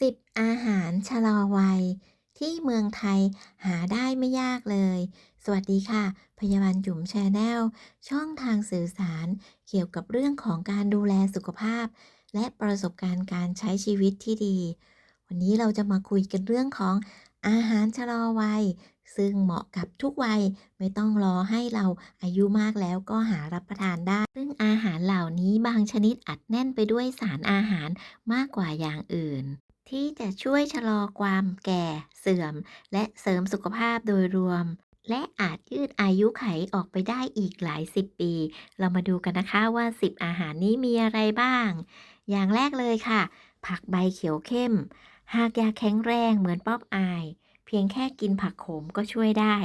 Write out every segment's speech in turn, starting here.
10 อาหารชะลอวัย ที่เมืองไทยหาได้ไม่ยากเลย สวัสดีค่ะ พยาบาลจุ๋มแชนแนลช่องทางสื่อสารเกี่ยวกับเรื่องของการดูแลสุขภาพ และประสบการณ์การใช้ชีวิตที่ดี วันนี้เราจะมาคุยกันเรื่องของอาหารชะลอวัย ซึ่งเหมาะกับทุกวัยไม่ต้องรอให้เราอายุมากแล้วก็หารับประทานได้ ซึ่งอาหารเหล่านี้บางชนิดอัดแน่นไปด้วยสารอาหารมากกว่าอย่างอื่น ที่จะช่วยชะลอความแก่เสื่อม และเสริมสุขภาพโดยรวม และอาจยืดอายุไขออกไปได้อีกหลายสิบปี เรามาดูกันนะคะว่า 10 อาหารนี้มีอะไรบ้าง อย่างแรกเลยค่ะ ผักใบเขียวเข้ม หากอยากแข็งแรงเหมือนป๊อปอาย เพียงแค่กินผักโขมก็ช่วยได้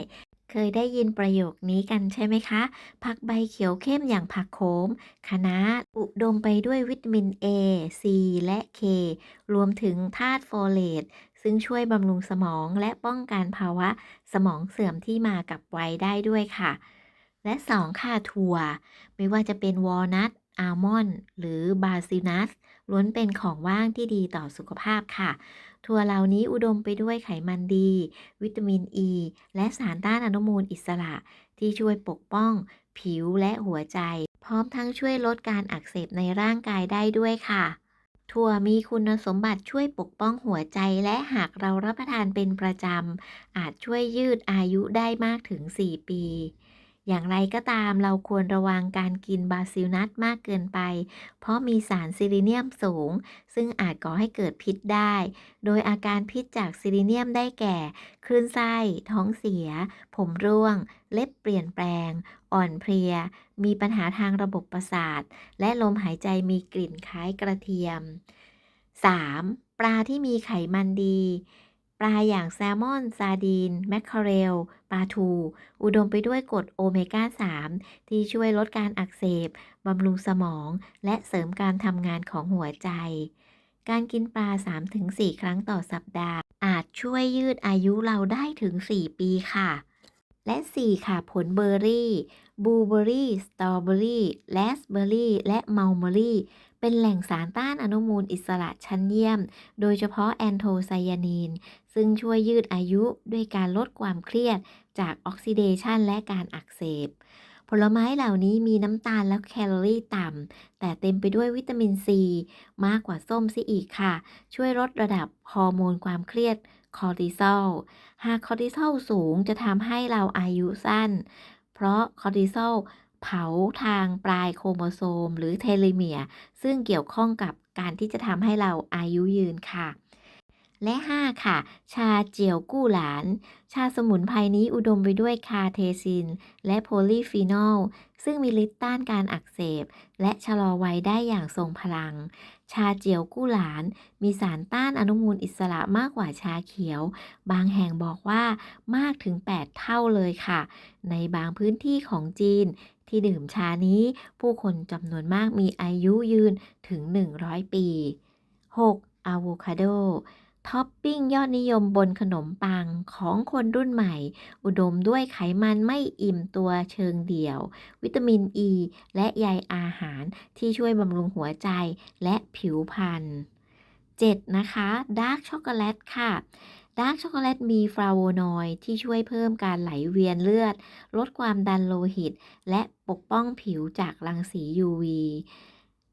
เคยได้ยินประโยคนี้กันใช่ไหมคะ ผักใบเขียวเข้มอย่างผักโขมคะน้าอุดมไปด้วยวิตามิน A C และ K รวมถึงธาตุโฟเลตซึ่งช่วยบำรุงสมองและป้องกันภาวะสมองเสื่อมที่มากับวัยได้ด้วยค่ะ และ 2 ค่ะถั่ว ไม่ว่าจะเป็นวอลนัทอัลมอนด์หรือบาซิลนัสล้วนเป็นของว่างที่ดีต่อสุขภาพค่ะ ถั่วเหล่านี้อุดมไปด้วยไขมันดี วิตามินอ e, ีและสารต้านอนุมูลอิสระ ที่ช่วยปกป้อง ผิวและหัวใจ พร้อมทั้งช่วยลดการอักเสบในร่างกายได้ด้วยค่ะ ถั่วมีคุณสมบัติช่วยปกป้องหัวใจและหากเรารับประทานเป็นประจำอาจช่วยยืดอายุได้มากถึง 4 ปี อย่างไรก็ตามเราควรระวังการกินบาซิลนัทมากเกินไป เพราะมีสารซิลิเนียมสูง ซึ่งอาจก่อให้เกิดพิษได้ โดยอาการพิษจากซิลิเนียมได้แก่ คลื่นไส้ ท้องเสีย ผมร่วง เล็บเปลี่ยนแปลง อ่อนเพลีย มีปัญหาทางระบบประสาท และลมหายใจมีกลิ่นคล้ายกระเทียม 3. ปลาที่มีไขมันดี ปลาอย่างแซลมอน ซาดีน แมคเคอเรล ปลาทู อุดมไปด้วยกรดโอเมก้า 3 ที่ช่วยลดการอักเสบบำรุงสมอง และเสริมการทำงานของหัวใจ การกินปลา 3-4 ครั้งต่อสัปดาห์ อาจช่วยยืดอายุเราได้ถึง 4 ปีค่ะ และ 4 ค่ะ ผลเบอร์รี่ บลูเบอร์รี่ สตรอเบอร์รี่แรสเบอร์รี่ และมัลเบอร์รี่ เป็นแหล่งสารต้านอนุมูลอิสระชั้นเยี่ยม โดยเฉพาะแอนโทไซยานีน ซึ่งช่วยยืดอายุด้วยการลดความเครียดจากออกซิเดชันและการอักเสบ ผลไม้เหล่านี้มีน้ำตาลและแคลอรี่ต่ำ แต่เต็มไปด้วยวิตามินซีมากกว่าส้มซิอีกค่ะ ช่วยลดระดับฮอร์โมนความเครียดคอร์ติซอล หากคอร์ติซอลสูงจะทำให้เราอายุสั้น เพราะคอร์ติซอล เผาทางปลายโครโมโซม หรือเทโลเมีย ซึ่งเกี่ยวข้องกับการที่จะทำให้เราอายุยืนค่ะ และ 5 ค่ะ ชาเจียวกู้หลาน ชาสมุนไพรนี้อุดมไปด้วยคาเทซิน และโพลีฟีนอล ซึ่งมีฤทธิ์ต้านการอักเสบ และชะลอวัยได้อย่างทรงพลัง ชาเจียวกู้หลาน มีสารต้านอนุมูลอิสระมากกว่าชาเขียว บางแห่งบอกว่ามากถึง 8 เท่าเลยค่ะ ในบางพื้นที่ของจีน ที่ดื่มชานี้ ผู้คนจำนวนมากมีอายุยืนถึง 100 ปี 6. อะโวคาโดท็อปปิ้งยอดนิยมบนขนมปังของคนรุ่นใหม่ อุดมด้วยไขมันไม่อิ่มตัวเชิงเดี่ยว วิตามินอ e ีและใยอาหารที่ช่วยบำรุงหัวใจและผิวพรรณ 7. นะคะดาร์กช็อกโกแลตค่ะ ดาร์กช็อกโกแลตมีฟลาโวนอยด์ที่ช่วยเพิ่มการไหลเวียนเลือด ลดความดันโลหิต และปกป้องผิวจากรังสี UV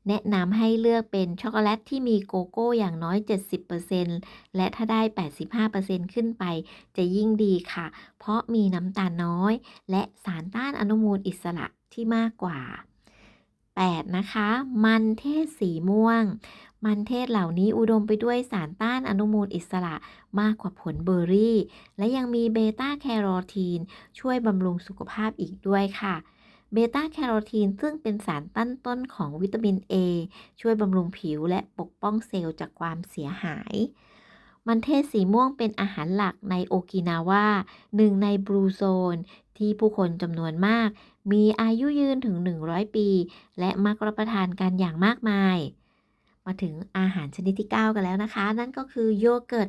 แนะนำให้เลือกเป็นช็อกโกแลตที่มีโกโก้อย่างน้อย 70%และถ้าได้ 85%ขึ้นไปจะยิ่งดีค่ะ เพราะมีน้ำตาลน้อย และสารต้านอนุมูลอิสระที่มากกว่า 8. นะคะ มันเทศสีม่วง มันเทศเหล่านี้อุดมไปด้วยสารต้านอนุมูลอิสระมากกว่าผลเบอร์รี่ และยังมีเบต้าแคโรทีน ช่วยบำรุงสุขภาพอีกด้วยค่ะเบต้าแคโรทีนซึ่งเป็นสารตั้นต้นของวิตามิน A ช่วยบำรุงผิวและปกป้องเซลล์จากความเสียหาย มันเทศสีม่วงเป็นอาหารหลักในโอกินาวาหนึ่งในบลูโซน ที่ผู้คนจำนวนมาก มีอายุยืนถึง 100 ปี และมักรับประทานกันอย่างมากมาย มาถึงอาหารชนิดที่ 9 กันแล้วนะคะ นั่นก็คือโยเกิร์ต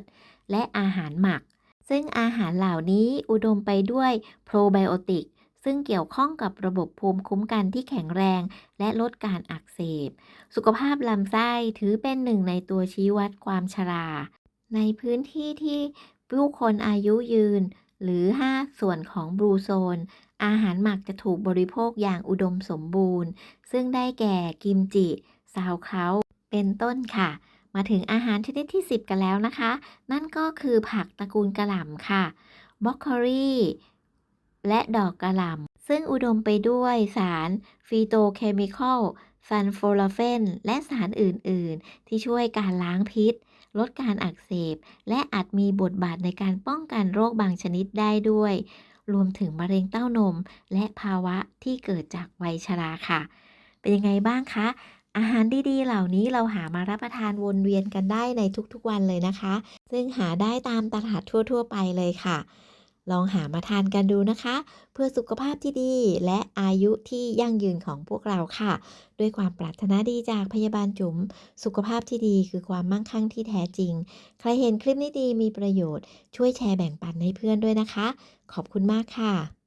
และอาหารหมัก ซึ่งอาหารเหล่านี้อุดมไปด้วยโปรไบโอติกซึ่งซึ่งเกี่ยวข้องกับระบบภูมิคุ้มกันที่แข็งแรง และลดการอักเสบ สุขภาพลำไส้ถือเป็นหนึ่งในตัวชี้วัดความชรา ในพื้นที่ที่ผู้คนอายุยืน หรือ 5 ส่วนของบลูโซน อาหารหมักจะถูกบริโภคอย่างอุดมสมบูรณ์ ซึ่งได้แก่กิมจิซาวเคราเป็นต้นค่ะ มาถึงอาหารชนิดที่ 10 กันแล้วนะคะ นั่นก็คือผักตระกูลกระหล่ำค่ะบรอกโคลีและดอกกระหล่ำซึ่งอุดมไปด้วยสารฟีโตเคมีคอลซัลโฟราเฟน และสารอื่น ๆ ที่ช่วยการล้างพิษ ลดการอักเสบ และอาจมีบทบาทในการป้องกันโรคบางชนิดได้ด้วย รวมถึงมะเร็งเต้านม และภาวะที่เกิดจากวัยชราค่ะ เป็นยังไงบ้างคะอาหารดีๆ เหล่านี้เราหามารับประทานวนเวียนกันได้ในทุกๆวันเลยนะคะ ซึ่งหาได้ตามตลาดทั่ว ๆ ไปเลยค่ะ ลองหามาทานกันดูนะคะ เพื่อสุขภาพที่ดี และอายุที่ยั่งยืนของพวกเราค่ะ ด้วยความปรารถนาดีจากพยาบาลจุ๋ม สุขภาพที่ดีคือความมั่งคั่งที่แท้จริง ใครเห็นคลิปนี้ดีมีประโยชน์ ช่วยแชร์แบ่งปันให้เพื่อนด้วยนะคะ ขอบคุณมากค่ะ